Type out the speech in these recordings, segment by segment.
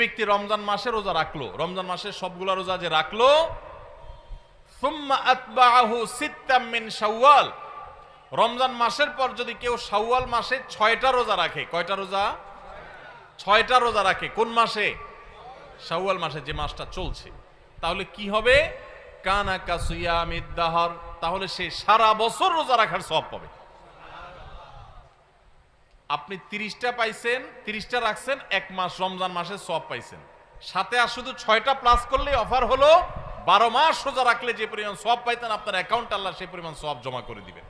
ব্যক্তি রমজান মাসে রোজা রাখল। রমজান মাসের সবগুলা রোজা যে রাখল রমজান মাসের পর যদি কেউ শাওয়াল মাসে ছয়টা রোজা রাখে, কয়টা রোজা? ছয়টা রোজা রাখে। কোন মাসে? শাওয়াল মাসে যে মাসটা চলছে। তাহলে কি হবে? কানা কাসুয়া দাহর। তাহলে সে সারা বছর রোজা রাখার সব পাবে। আপনি তিরিশটা পাইছেন, তিরিশটা রাখছেন, এক মাস, রমজান মাসে সব পাইছেন। সাথে আর শুধু ছয়টা প্লাস করলে অফার হলো, বারো মাস সোজা রাখলে যে পরিমাণ সব পাইতেন, আপনার অ্যাকাউন্ট আল্লাহ সেই পরিমাণ সব জমা করে দিবেন।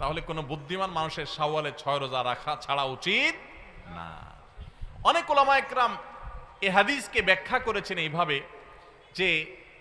তাহলে কোনো বুদ্ধিমান মানুষের সাওয়ালে ছয় রোজা রাখা ছাড়া উচিত না। অনেক ওলামা একরাম এ হাদিসকে ব্যাখ্যা করেছেন এইভাবে যে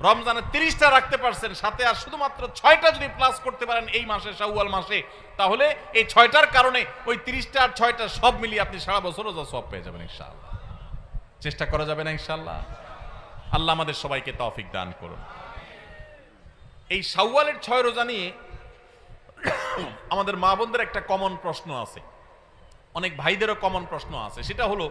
রমজানে তিরিশটা রাখতে পারছেন, সাথে আর শুধুমাত্র ছয়টা যদি প্লাস করতে পারেন এই মাসে, শাওয়াল মাসে, তাহলে এই ছয়টার কারণে ওই তিরিশটা আর ছয়টা সব মিলিয়ে আপনি সারা বছর রোজা সব পেয়ে যাবেন ইনশাআল্লাহ। চেষ্টা করা যাবে না ইনশাআল্লাহ? আল্লাহ আমাদের সবাইকে তফিক দান করুন। এই শাওয়ালের ছয় রোজা নিয়ে আমাদের মা বোনদের একটা কমন প্রশ্ন আছে। অনেক ভাইদেরও কমন প্রশ্ন আছে। সেটা হলো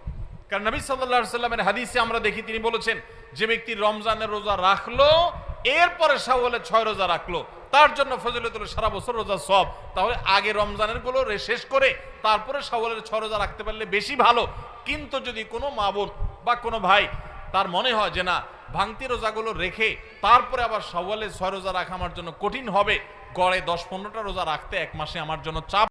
কারণ নবী সাল্লাল্লাহু সাল্লামের হাদিসে আমরা দেখি, তিনি বলেছেন, যে ব্যক্তি রমজানের রোজা রাখল, এরপরে শাওয়ালের ছয় রোজা রাখল, তার জন্য ফজিলতুল সারা বছর রোজা সব তাহলে আগে রমজানেরগুলো শেষ করে, তারপরে শাওয়ালের ছয় রোজা রাখতে পারলে বেশি ভালো। কিন্তু যদি কোনো মা বোন বা কোনো ভাই তার মনে হয় যে না, ভাঙতি রোজাগুলো রেখে তারপরে আবার শাওয়ালের ছয় রোজা রাখা আমার জন্য কঠিন হবে, গড়ে দশ পনেরোটা রোজা রাখতে এক মাসে আমার জন্য চাপ